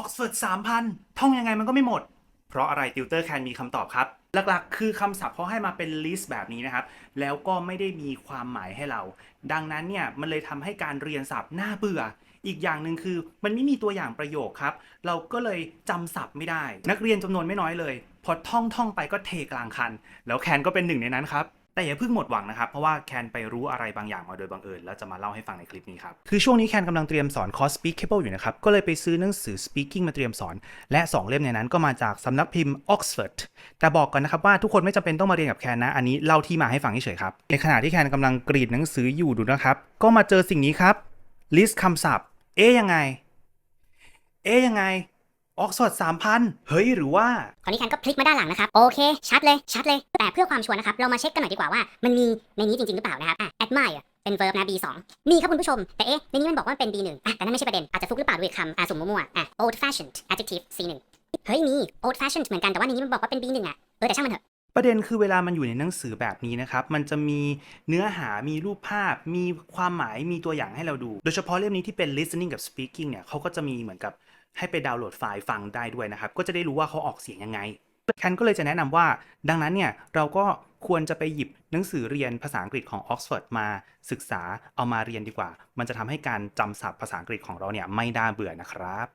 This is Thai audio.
Oxford 3,000ท่องยังไงมันก็ไม่หมด เพราะอะไรติวเตอร์แคนมีคำตอบครับ หลักๆ คือคำศัพท์เขาให้มาเป็นลิสต์แบบนี้นะครับ แล้วก็ไม่ได้มีความหมายให้เรา ดังนั้นเนี่ย มันเลยทำให้การเรียนศัพท์น่าเบื่อ อีกอย่างหนึ่งคือมันไม่มีตัวอย่างประโยคครับ เราก็เลยจำศัพท์ไม่ได้ นักเรียนจำนวนไม่น้อยเลย พอท่องท่องไปก็เทกลางคัน แล้วแคนก็เป็นหนึ่งในนั้นครับ แต่อย่าเพิ่งหมดหวังนะครับ เพราะว่าแคนไปรู้อะไรบางอย่างมาโดยบังเอิญแล้วจะมาเล่าให้ฟังในคลิปนี้ครับ คือช่วงนี้แคนกำลังเตรียมสอนคอร์ส Speakable อยู่นะครับ ก็เลยไปซื้อหนังสือ Speaking มาเตรียมสอน และ 2 เล่มในนั้นก็มาจากสำนักพิมพ์ Oxford แต่บอกกันนะครับว่าทุกคนไม่จำเป็นต้องมาเรียนกับแคนนะ อันนี้เล่าที่มาให้ฟังเฉยๆครับ ในขณะที่แคนกำลังกรีดหนังสืออยู่ดูนะครับ ก็มาเจอสิ่งนี้ครับ list คำศัพท์ เอ๊ยยังไง เอ๊ยยังไง Oxford 3,000เฮ้ยหรือว่า คราวนี้แคนก็พลิกมาด้านหลังนะครับ โอเค ชัดเลย ชัดเลย แต่เพื่อความชัวร์นะครับ เรามาเช็คกันหน่อยดีกว่าว่า มันมีในนี้จริง ๆ หรือเปล่านะครับ อะ admire เป็น verb นะ B2 มีครับคุณผู้ชม แต่เอ๊ะ ในนี้มันบอกว่ามันเป็น B1 อะ แต่นั่นไม่ใช่ประเด็น อาจจะฟุกหรือเปล่าด้วยคำอะสุ่มมั่วอะ old fashioned adjective C1 เฮ้ยมี old fashioned เหมือนกันแต่ว่าในนี้มันบอกว่าเป็น B1 อะเออแต่ช่างมันเถอะ ประเด็นคือเวลามันอยู่ในหนังสือแบบนี้นะครับ มันจะมีเนื้อหา มีรูปภาพ มีความหมาย มีตัวอย่างให้เราดู โดยเฉพาะเล่มนี้ที่เป็น listening กับ speaking เนี่ยเขาก็จะมีเหมือนกับให้ไปดาวน์โหลดไฟล์ฟังได้ด้วยนะครับ ก็จะได้รู้ว่าเขาออกเสียงยังไงแคนก็เลยจะแนะนำว่า ดังนั้นเนี่ยเราก็ควรจะไปหยิบหนังสือเรียนภาษาอังกฤษของ Oxford มาศึกษาเอามาเรียนดีกว่า มันจะทำให้การจำศัพท์ภาษาอังกฤษของเราเนี่ยไม่น่าเบื่อนะครับ